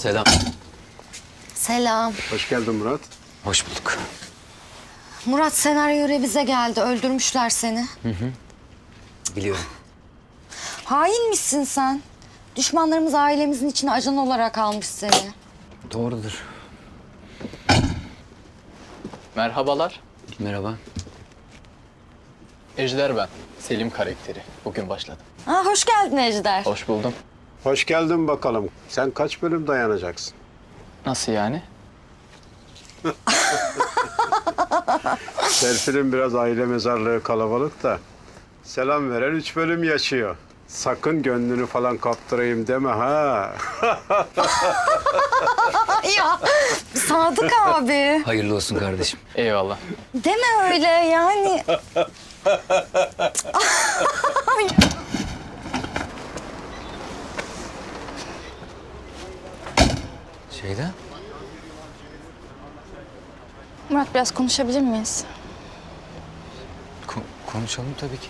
Selam. Selam. Hoş geldin Murat. Hoş bulduk. Murat senaryo revize geldi. Öldürmüşler seni. Biliyorum. Hain misin sen? Düşmanlarımız ailemizin içine ajan olarak almış seni. Doğrudur. Merhabalar. Merhaba. Ejder ben. Selim karakteri. Bugün başladım. Ha, hoş geldin Ejder. Hoş buldum. Hoş geldin bakalım. Sen kaç bölüm dayanacaksın? Nasıl yani? Serpil'in biraz aile mezarlığı kalabalık da selam veren üç bölüm yaşıyor. Sakın gönlünü falan kaptırayım deme ha. ya Sadık abi. Hayırlı olsun kardeşim. Eyvallah. Deme öyle yani. Şeyda? Murat biraz konuşabilir miyiz? ko- konuşalım tabii ki.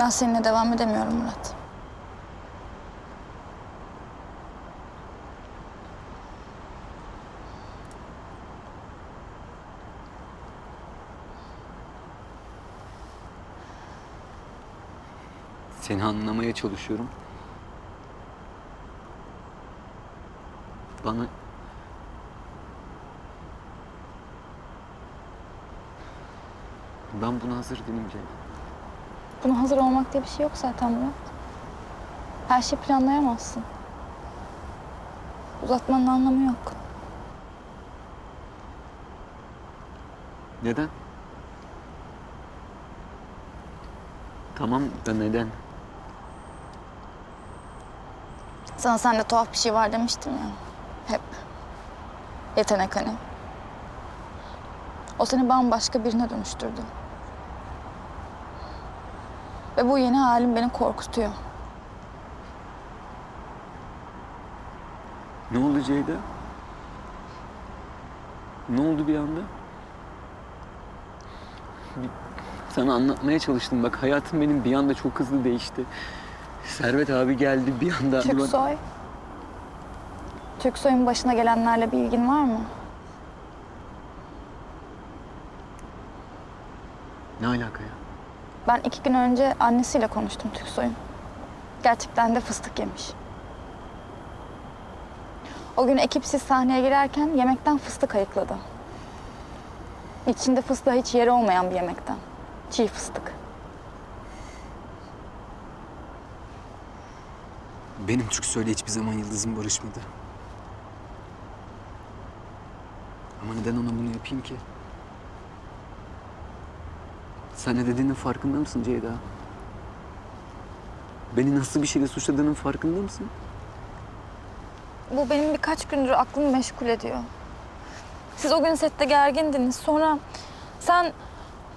Ben seninle devam edemiyorum Murat. Seni anlamaya çalışıyorum. Bana... Ben buna hazır değilim Ceyda. Buna hazır olmak diye bir şey yok zaten Murat. Her şeyi planlayamazsın. Uzatmanın anlamı yok. Neden? Tamam da neden? Sana sende tuhaf bir şey var demiştim ya. Hep. Yetenek hani. O seni bambaşka birine dönüştürdü. Ve bu yeni halim beni korkutuyor. Ne oldu Ceyda? Ne oldu bir anda? Sana anlatmaya çalıştım. Bak hayatım benim bir anda çok hızlı değişti. Servet abi geldi bir anda. Türksoy. Türksoy'un başına gelenlerle bir ilgin var mı? Ne alaka ya? Ben iki gün önce annesiyle konuştum Türksoy'un. Gerçekten de fıstık yemiş. O gün ekipsiz sahneye girerken yemekten fıstık ayıkladı. İçinde fıstığa hiç yeri olmayan bir yemekten. Çiğ fıstık. Benim Türksoy'la hiçbir zaman yıldızım barışmadı. Ama neden ona bunu yapayım ki? Sen ne dediğinin farkında mısın Ceyda? Beni nasıl bir şeyle suçladığının farkında mısın? Bu benim birkaç gündür aklımı meşgul ediyor. Siz o gün sette gergindiniz. Sonra sen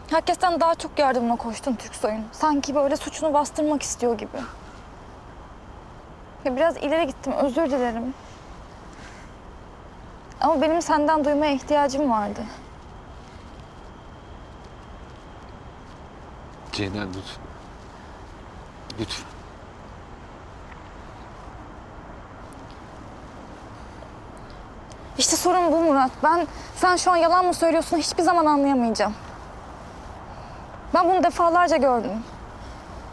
herkesten daha çok yardımına koştun Türksoy'un. Sanki böyle suçunu bastırmak istiyor gibi. Ya biraz ileri gittim, özür dilerim. Ama benim senden duymaya ihtiyacım vardı. Ceyda lütfen. Lütfen. İşte sorun bu Murat. Ben sen şu an yalan mı söylüyorsun hiçbir zaman anlayamayacağım. Ben bunu defalarca gördüm.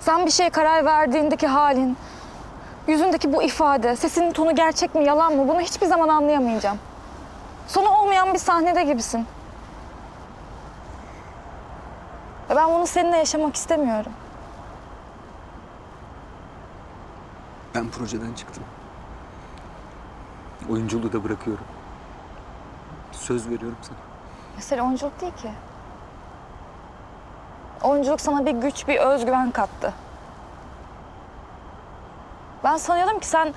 Sen bir şeye karar verdiğindeki halin, yüzündeki bu ifade, sesinin tonu gerçek mi yalan mı bunu hiçbir zaman anlayamayacağım. Sonu olmayan bir sahnede gibisin. Ve ben bunu seninle yaşamak istemiyorum. Ben projeden çıktım. Oyunculuğu da bırakıyorum. Söz veriyorum sana. Mesele oyunculuk değil ki. Oyunculuk sana bir güç, bir özgüven kattı. Ben sanıyordum ki sen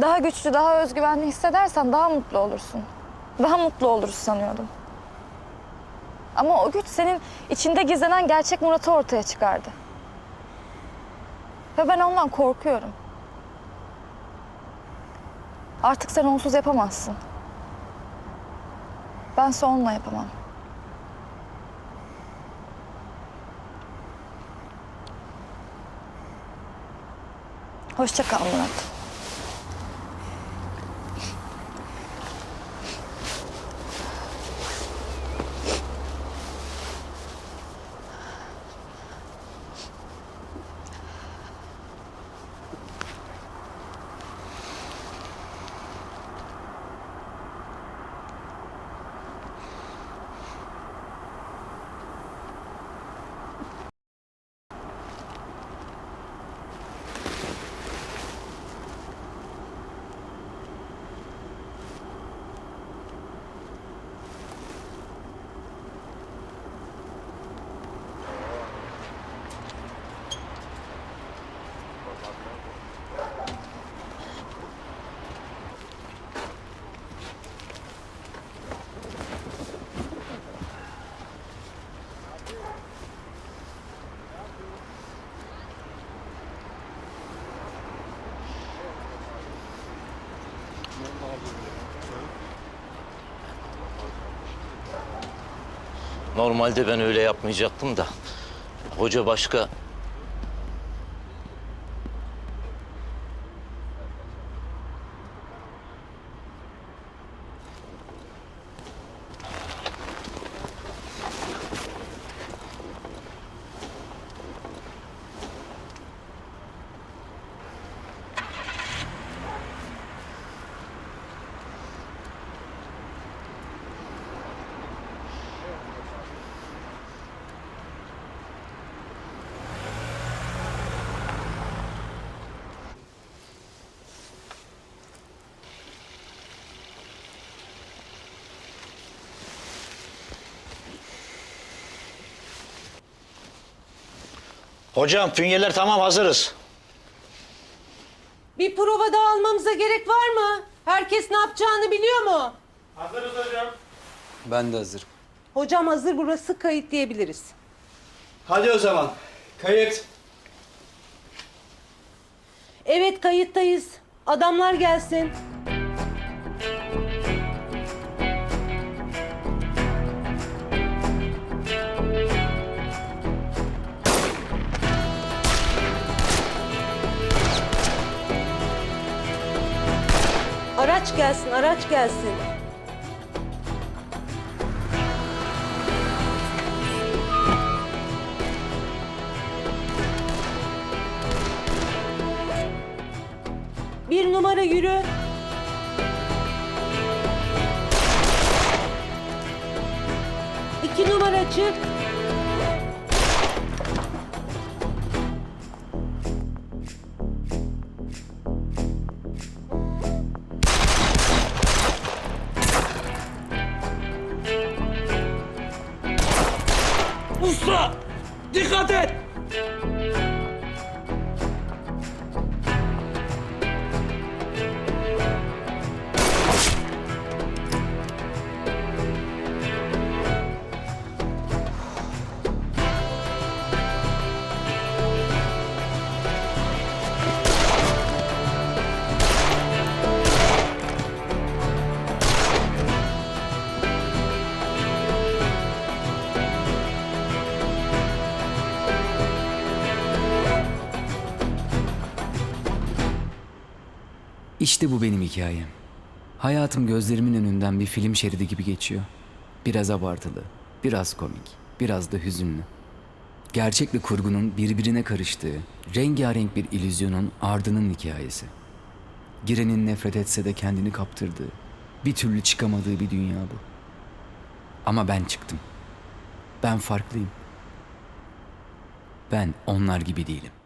daha güçlü, daha özgüvenli hissedersen daha mutlu olursun. Daha mutlu oluruz sanıyordum. Ama o güç senin içinde gizlenen gerçek Murat'ı ortaya çıkardı. Ve ben ondan korkuyorum. Artık sen onsuz yapamazsın. Ben onunla yapamam. Hoşça kal Murat. Normalde ben öyle yapmayacaktım da. Hoca başka. Hocam fünyeler tamam hazırız. Bir prova daha almamıza gerek var mı? Herkes ne yapacağını biliyor mu? Ben de hazırım. Hocam hazır burası kayıt diyebiliriz. Hadi o zaman. Kayıt. Evet kayıttayız. Adamlar gelsin. Araç gelsin, araç gelsin. Bir numara yürü. İki numara çık. it! İşte bu benim hikayem. Hayatım gözlerimin önünden bir film şeridi gibi geçiyor. Biraz abartılı, biraz komik, biraz da hüzünlü. Gerçekle kurgunun birbirine karıştığı, rengarenk bir illüzyonun ardının hikayesi. Girenin nefret etse de kendini kaptırdığı, bir türlü çıkamadığı bir dünya bu. Ama ben çıktım. Ben farklıyım. Ben onlar gibi değilim.